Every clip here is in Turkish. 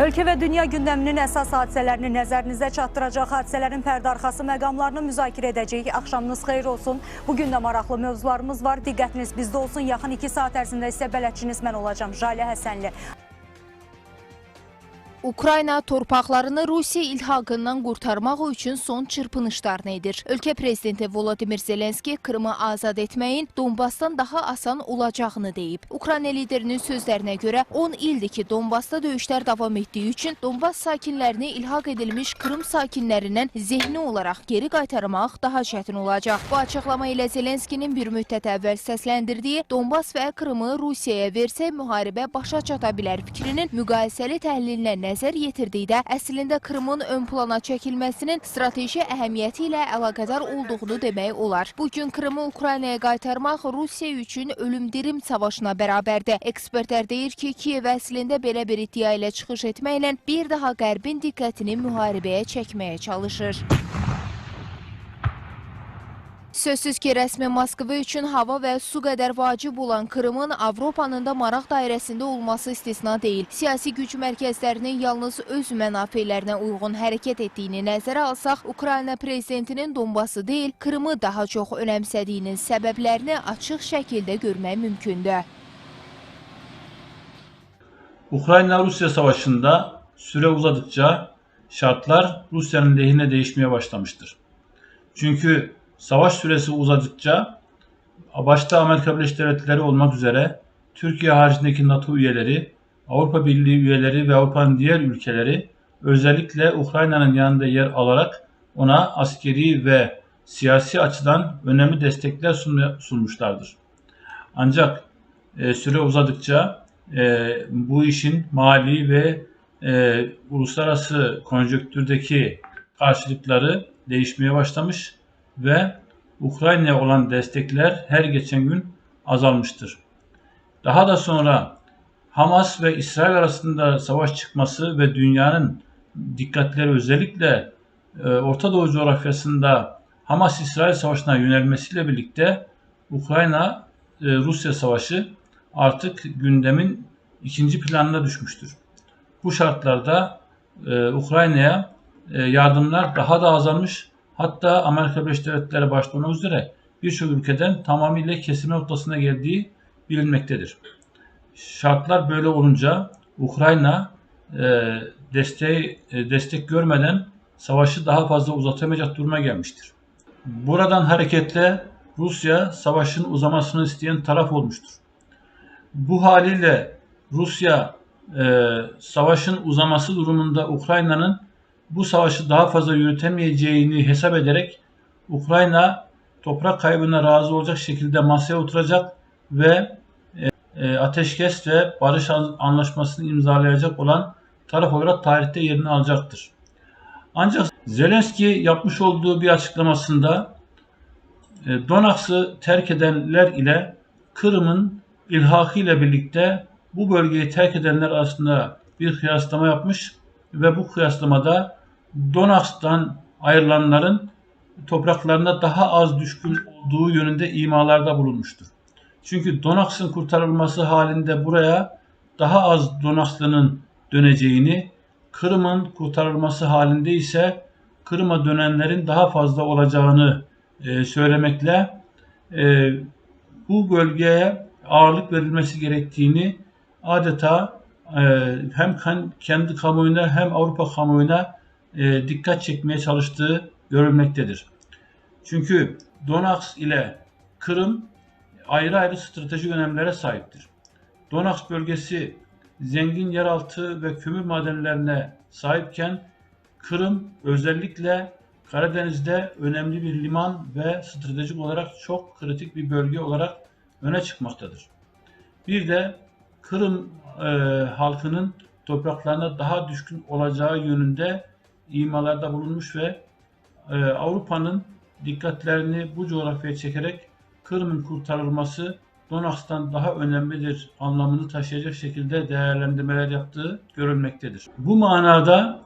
Ölkə və dünya gündəminin əsas hadisələrini nəzərinizə çatdıracaq hadisələrin pərdə arxası məqamlarını müzakirə edəcəyik. Axşamınız xeyir olsun. Bugün də maraqlı mövzularımız var. Diqqətiniz bizdə olsun. Yaxın 2 saat ərzində isə bələdçiniz mən olacağım. Jalə Həsənli. Ukrayna torpaqlarını Rusiya ilhaqından qurtarmaq üçün son çırpınışlarını edir. Ölkə prezidenti Volodimir Zelenski Krımı azad etməyin Donbasdan daha asan olacağını deyib. Ukrayna liderinin sözlərinə görə 10 ildir ki, Donbasda döyüşlər davam etdiyi üçün Donbas sakinlərini ilhaq edilmiş Krım sakinlərindən zehni olaraq geri qaytarmaq daha çətin olacaq. Bu açıqlama ilə Zelenskinin bir müddət əvvəl səsləndirdiyi Donbas və Krımı Rusiyaya versək müharibə başa çata bilər fikrinin müqayisəli təhlilinə nəzər yetirdikdə əslində Krımın ön plana çəkilməsinin strateji əhəmiyyəti ilə əlaqədar olduğunu demək olar. Bugün Krımı Ukraynaya qaytarmaq Rusiya üçün ölüm-dirim savaşına bərabərdir. Ekspertlər deyir ki, Kiyev əslində belə bir iddia ilə çıxış etməklə bir daha Qərbin diqqətini müharibəyə çəkməyə çalışır. Sözsüz ki, rəsmi Moskva üçün hava və su qədər vacib olan Krımın Avropanın da maraq dairəsində olması istisna deyil. Siyasi güc mərkəzlərinin yalnız öz mənafelərinə uyğun hərəkət etdiyini nəzərə alsaq, Ukrayna prezidentinin Donbası deyil, Krımı daha çox önəmsədiyinin səbəblərini açıq şəkildə görmək mümkündür. Ukrayna-Rusya savaşında süre uzadıkça şartlar Rusya'nın lehine değişmeye başlamıştır. Çünkü savaş süresi uzadıkça başta Amerika Birleşik Devletleri olmak üzere Türkiye haricindeki NATO üyeleri, Avrupa Birliği üyeleri ve Avrupa'nın diğer ülkeleri özellikle Ukrayna'nın yanında yer alarak ona askeri ve siyasi açıdan önemli destekler sunmuşlardır. Ancak e, süre uzadıkça e, bu işin mali ve e, uluslararası konjonktürdeki karşılıkları değişmeye başlamış ve Ukrayna'ya olan destekler her geçen gün azalmıştır. Daha da sonra Hamas ve İsrail arasında savaş çıkması ve dünyanın dikkatleri özellikle e, Orta Doğu coğrafyasında Hamas-İsrail savaşına yönelmesiyle birlikte Ukrayna e, savaşı artık gündemin ikinci planına düşmüştür. Bu şartlarda e, Ukrayna'ya yardımlar daha da azalmış. Hatta Amerika Birleşik Devletleri başta olmak üzere birçok ülkeden tamamıyla kesilme noktasına geldiği bilinmektedir. Şartlar böyle olunca Ukrayna e, desteği, e, destek görmeden savaşı daha fazla uzatamayacak duruma gelmiştir. Buradan hareketle Rusya savaşın uzamasını isteyen taraf olmuştur. Bu haliyle Rusya e, savaşın uzaması durumunda Ukrayna'nın bu savaşı daha fazla yürütemeyeceğini hesap ederek Ukrayna toprak kaybına razı olacak şekilde masaya oturacak ve e, e, ateşkes ve barış an- anlaşmasını imzalayacak olan taraf olarak tarihte yerini alacaktır. Ancak Zelenski yapmış olduğu bir açıklamasında e, Donbass'ı terk edenler ile Kırım'ın ilhakı ile birlikte bu bölgeyi terk edenler arasında bir kıyaslama yapmış ve bu kıyaslamada Donbass'tan ayrılanların topraklarına daha az düşkün olduğu yönünde imalarda bulunmuştur. Çünkü Donbass'ın kurtarılması halinde buraya daha az Donbasslı'nın döneceğini, Kırım'ın kurtarılması halinde ise Kırım'a dönenlerin daha fazla olacağını e, söylemekle e, bu bölgeye ağırlık verilmesi gerektiğini adeta e, hem kendi kamuoyuna hem Avrupa kamuoyuna e, dikkat çekmeye çalıştığı görülmektedir. Çünkü Donaks ile Kırım ayrı ayrı stratejik önemlere sahiptir. Donaks bölgesi zengin yeraltı ve kömür madenlerine sahipken Kırım özellikle Karadeniz'de önemli bir liman ve stratejik olarak çok kritik bir bölge olarak öne çıkmaktadır. Bir de Kırım e, halkının topraklarına daha düşkün olacağı yönünde imalarda bulunmuş ve e, Avrupa'nın dikkatlerini bu coğrafyaya çekerek Kırım'ın kurtarılması Donbass'tan daha önemlidir anlamını taşıyacak şekilde değerlendirmeler yaptığı görülmektedir. Bu manada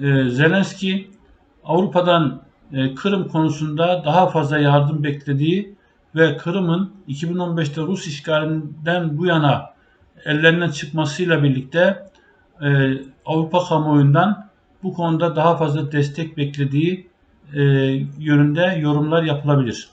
e, Zelenski Avrupa'dan e, Kırım konusunda daha fazla yardım beklediği ve Kırım'ın 2015'te Rus işgalinden bu yana ellerinden çıkmasıyla birlikte e, Avrupa kamuoyundan bu konuda daha fazla destek beklediği e, yönünde yorumlar yapılabilir.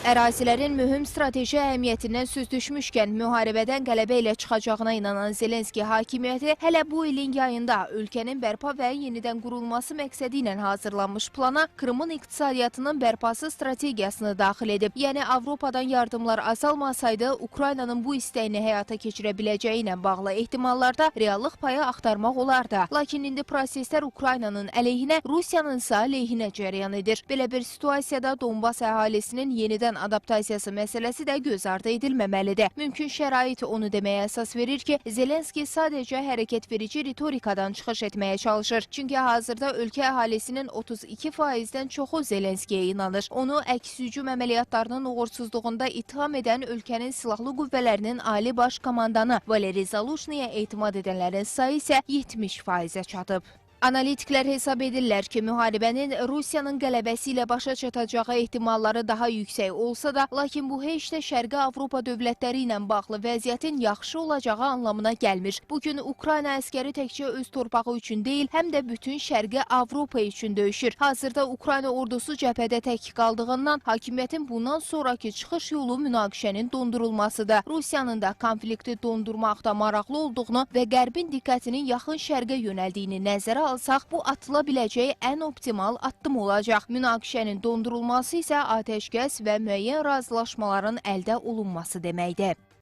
Ərazilərin mühüm strateji əhəmiyyətindən söz düşmüşkən müharibədən qələbə ilə çıxacağına inanan Zelenski hakimiyyəti hələ bu ilin yayında ölkənin bərpa və yenidən qurulması məqsədi ilə hazırlanmış plana Krımın iqtisadiyyatının bərpası strategiyasını daxil edib. Yəni Avropadan yardımlar azalmasaydı Ukraynanın bu istəyini həyata keçirə biləcəyi ilə bağlı ehtimallarda reallıq payı axtarmaq olardı. Lakin indi proseslər Ukraynanın əleyhinə, Rusiyanın isə aleyhinə cəryan edir. Belə bir situasiyada Donbas əhalisinin yenidən adaptasiyası məsələsi də göz ardı edilməməlidir. Mümkün şərait onu deməyə əsas verir ki, Zelenski sadəcə hərəkət verici ritorikadan çıxış etməyə çalışır. Çünki hazırda ölkə əhalisinin 32%-dən çoxu Zelenskiyə inanır. Onu əks hücum əməliyyatlarının uğursuzluğunda ittiham edən ölkənin silahlı qüvvələrinin ali baş komandanı Valeri Zaluşniyə etimad edənlərin sayı isə 70%-ə çatıb. Analitiklər hesab edirlər ki, müharibənin Rusiyanın qələbəsi ilə başa çatacağı ehtimalları daha yüksək olsa da, lakin bu heç də Şərqi Avropa dövlətləri ilə bağlı vəziyyətin yaxşı olacağı anlamına gəlmir. Bugün Ukrayna əskəri təkcə öz torpağı üçün deyil, həm də bütün Şərqi Avropa üçün döyüşür. Hazırda Ukrayna ordusu cəbhədə tək qaldığından hakimiyyətin bundan sonraki çıxış yolu münaqişənin dondurulmasıdır. Rusiyanın da konflikti dondurmaqda maraqlı olduğunu və Qərbin diqqətinin yaxın Şərqə yönəldiyini nəzərə alsaq, bu atıla biləcək ən optimal addım olacaq. Münaqişənin dondurulması isə atəşkəs və müəyyən razılaşmaların əldə olunması deməkdir.